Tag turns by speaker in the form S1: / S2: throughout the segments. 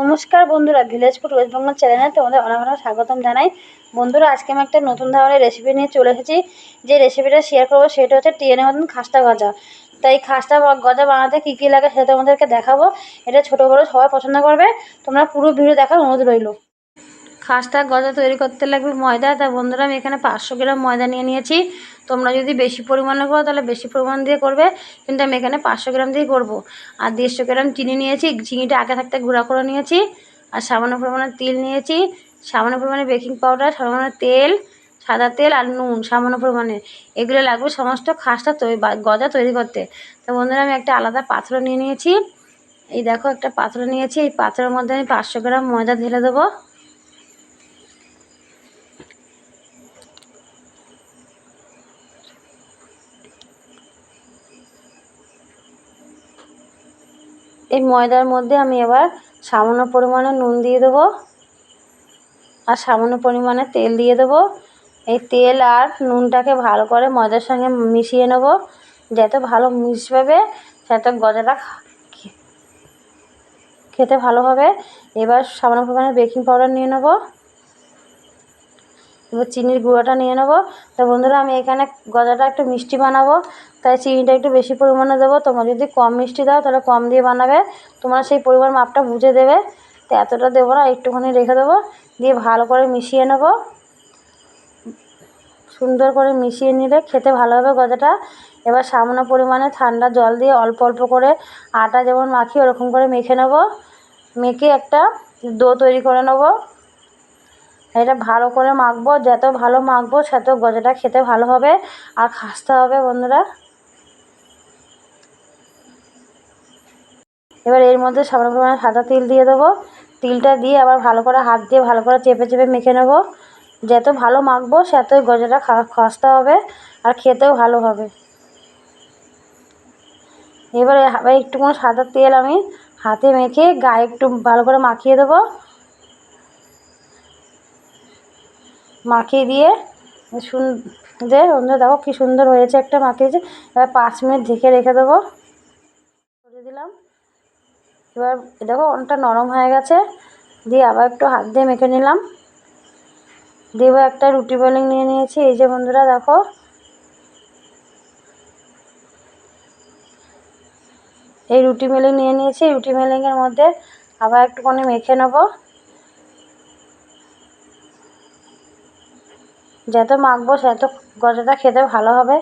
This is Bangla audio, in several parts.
S1: নমস্কার বন্ধুরা ভিলেজ ফুড ওয়েস্ট বেঙ্গল চ্যানেলে তোমাদের অনেক অনেক স্বাগতম জানাই। বন্ধুরা, আজকে আমি একটা নতুন ধরনের রেসিপি নিয়ে চলে এসেছি। যে রেসিপিটা শেয়ার করব সেটা হচ্ছে টিএনের মতন খাস্তা গজা। তাই খাস্তা গজা বানাতে কী কী লাগে সেটা তোমাদেরকে দেখাবো। এটা ছোটো বড়ো সবাই পছন্দ করবে। তোমরা পুরো ভিডিও দেখার অনুরোধ রইল। খাস্তা গজা তৈরি করতে লাগবে ময়দা। তা বন্ধুরা, আমি এখানে পাঁচশো গ্রাম ময়দা নিয়ে নিয়েছি। তোমরা যদি বেশি পরিমাণে করো তাহলে বেশি পরিমাণ দিয়ে করবে। কিন্তু আমি এখানে পাঁচশো গ্রাম দিয়ে করব। আর দেড়শো গ্রাম চিনি নিয়েছি, চিনিটা আগে থাকতে গুঁড়া করে নিয়েছি। আর সামান্য পরিমাণে তিল নিয়েছি। সামান্য পরিমাণে বেকিং পাউডার সামান্য তেল, সাদা তেল আর নুন সামান্য পরিমাণে। এগুলো লাগবে সমস্ত খাসটা তৈরি গজা তৈরি করতে। তো বন্ধুরা, আমি একটা আলাদা পাত্র নিয়ে নিয়েছি। এই দেখো, একটা পাত্র নিয়েছি। এই পাত্রের মধ্যে আমি পাঁচশো গ্রাম ময়দা ঢেলে দেবো। এই ময়দার মধ্যে আমি এবার সামান্য পরিমাণে নুন দিয়ে দেবো আর সামান্য পরিমাণে তেল দিয়ে দেবো। এই তেল আর নুনটাকে ভালো করে ময়দার সঙ্গে মিশিয়ে নেব। যাতে ভালো মিশবে, যাতে গজাটা খেতে ভালো হবে। এবার সামান্য পরিমাণে বেকিং পাউডার নিয়ে নেব। এবার চিনির গুঁড়োটা নিয়ে নেব। তো বন্ধুরা, আমি এখানে গজাটা একটু মিষ্টি বানাবো। তাই চিনিটা একটু বেশি পরিমাণে দেবো। তোমরা যদি কম মিষ্টি দাও, তাহলে কম দিয়ে বানাবে। তোমরা সেই পরিমাণ মাপটা বুঝে দেবে। তো এতটা দেবো না, একটুখানি রেখে দেবো। দিয়ে ভালো করে মিশিয়ে নেব। সুন্দর করে মিশিয়ে নিলে খেতে ভালো হবে গজাটা। এবার সামান্য পরিমাণে ঠান্ডা জল দিয়ে অল্প অল্প করে আটা যেমন মাখি, ওরকম করে মেখে নেব। মেখে একটা দো তৈরি করে নেব। এটা ভালো করে মাখবো। যত ভালো মাখবো, তত গজাটা খেতে ভালো হবে। আর খাসতে হবে বন্ধুরা। এবার এর মধ্যে সামান্য পরিমাণে সাদা তিল দিয়ে দেবো। তিলটা দিয়ে আবার ভালো করে হাত দিয়ে ভালো করে চেপে চেপে মেখে নেব। যত ভালো মাখবো, ততই গজাটা খাস্তে হবে আর খেতেও ভালো হবে। এবারে আবার একটুখানি সাদা তেল আমি হাতে মেখে গায়ে একটু ভালো করে মাখিয়ে দেবো। মাখিয়ে দিয়ে সুন্দর দেখো কী সুন্দর হয়েছে একটা মাখিয়েছে। এবার পাঁচ মিনিট ঢেকে রেখে দেবো। এবার দেখো অনেকটা নরম হয়ে গেছে। দিয়ে আবার একটু হাত দিয়ে মেখে নিলাম। দিয়ে একটা রুটি বেলিং নিয়ে নিয়েছি। এই যে বন্ধুরা দেখো। এই রুটি মেলিং নিয়ে নিয়েছি। রুটি মেলিংয়ের মধ্যে আবার একটুখানি মেখে নেব। যত মাখবো তত গজাটা খেতে ভালো হবে।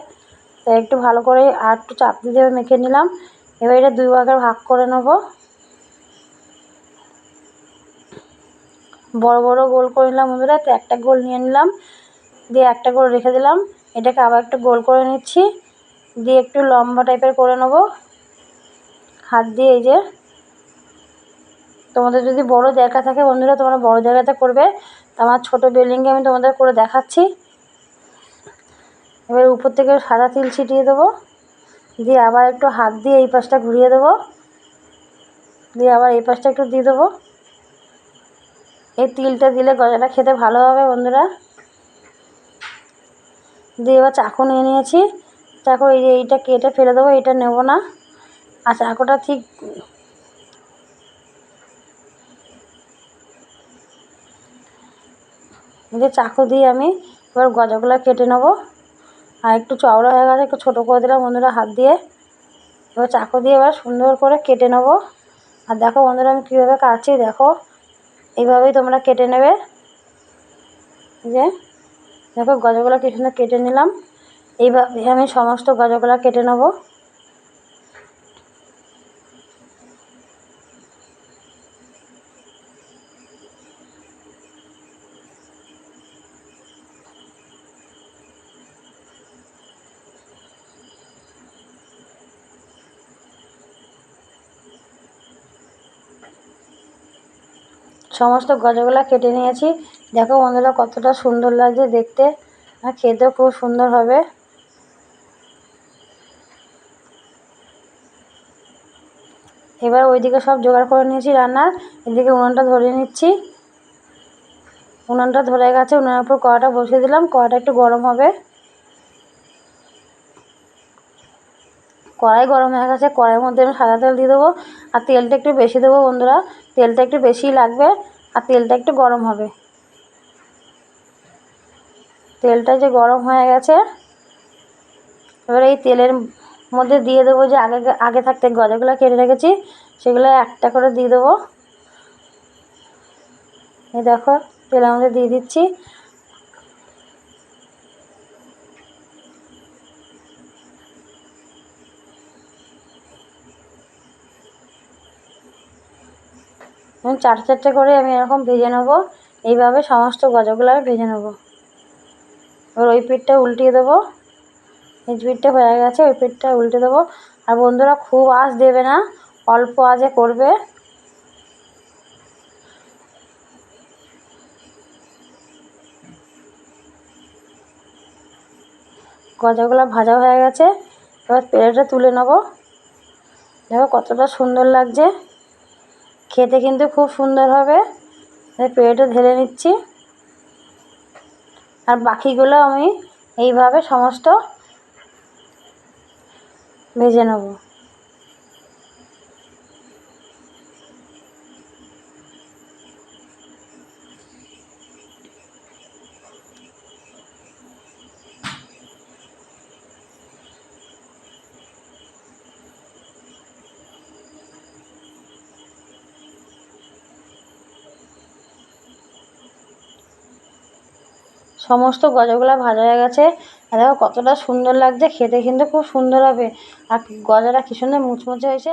S1: তাই একটু ভালো করে আর একটু চাপ দিয়ে মেখে নিলাম। এবার এটা দুই ভাগে ভাগ করে নেব। বড় বড় গোল করে নিলাম বন্ধুরা, তো একটা গোল নিয়ে নিলাম, দিয়ে একটা গোল রেখে দিলাম, এটাকে আবার একটু গোল করে নিচ্ছি, দিয়ে একটু লম্বা টাইপের করে নেব, হাত দিয়ে এই যে, তোমাদের যদি বড় জায়গা থাকে বন্ধুরা, তোমরা বড় জায়গাতে করবে আমার ছোটো বিল্ডিংয়ে আমি তোমাদের করে দেখাচ্ছি, এবার উপর থেকে সাদা তিল ছিটিয়ে দেবো, দিয়ে আবার একটু হাত দিয়ে এই পাশটা ঘুরিয়ে দেবো, দিয়ে আবার এই পাশটা একটু দিয়ে দেবো এই তিলটা দিলে গজাটা খেতে ভালো হবে, বন্ধুরা। দিয়ে এবার চাকু নিয়ে নিয়েছি। চাকু এই যে এইটা কেটে ফেলে দেবো এইটা নেব না। আর চাকুটা ঠিক যে চাকু দিয়ে আমি এবার গজাগুলো কেটে নেব। আর একটু চওড়া হয়ে গেছে, একটু ছোটো করে দিলাম, বন্ধুরা, হাত দিয়ে। এবার চাকু দিয়ে এবার সুন্দর করে কেটে নেব। আর দেখো, বন্ধুরা, আমি কীভাবে কাটছি, দেখো। এইভাবেই তোমরা কেটে নেবে। যে, দেখো গজাগুলো কি সুন্দর কেটে নিলাম। এইভাবে আমি সমস্ত গজাগুলো কেটে নেব। সমস্ত গজাগুলো কেটে নিয়েছি। দেখো বন্ধুরা কতটা সুন্দর লাগছে দেখতে। আর খেতেও খুব সুন্দর হবে। এবার ওইদিকে সব জোগাড় করে নিয়েছি রান্নার। এদিকে উনুনটা ধরে নিচ্ছি। উনুনটা ধরে গেছে, উনুনের উপর কড়াটা বসিয়ে দিলাম। কড়াটা একটু গরম হবে। কড়াই গরম হয়ে গেছে, কড়াইয়ের মধ্যে আমি সাদা তেল দিয়ে দেবো। আর তেলটা একটু বেশি দেবো বন্ধুরা, তেলটা একটু বেশিই লাগবে আর তেলটা একটু গরম হবে। তেলটা যে গরম হয়ে গেছে, এবার এই তেলের মধ্যে দিয়ে দেবো যে আগে আগে থাকতে গজাগুলো কেটে রেখেছি, সেগুলো একটা করে দিয়ে দেবো। এই দেখো, তেলের মধ্যে দিয়ে দিচ্ছি। এবং চারটে চারটে করে আমি এরকম ভেজে নেব। এইভাবে সমস্ত গজাগুলো আমি ভেজে নেব। এবার ওই পিঠটা উল্টিয়ে দেবো। এই পিঠটা হয়ে গেছে, ওই পিঠটা উল্টে দেবো। আর বন্ধুরা, খুব আঁচ দেবে না, অল্প আঁচে করবে। গজাগুলো ভাজা হয়ে গেছে। এবার প্লেটে তুলে নেব। দেখো কতটা সুন্দর লাগছে। খেতে কিন্তু খুব সুন্দর হবে। পেটে ঢেলে নিচ্ছি। আর বাকিগুলো আমি এইভাবে সমস্ত ভেজে নেব। সমস্ত গজাগুলো ভাজা হয়ে গেছে। আর দেখো কতটা সুন্দর লাগছে, খেতে কিন্তু খুব সুন্দর হবে। আর গজাটা কী সুন্দর মুচমুচে হয়েছে।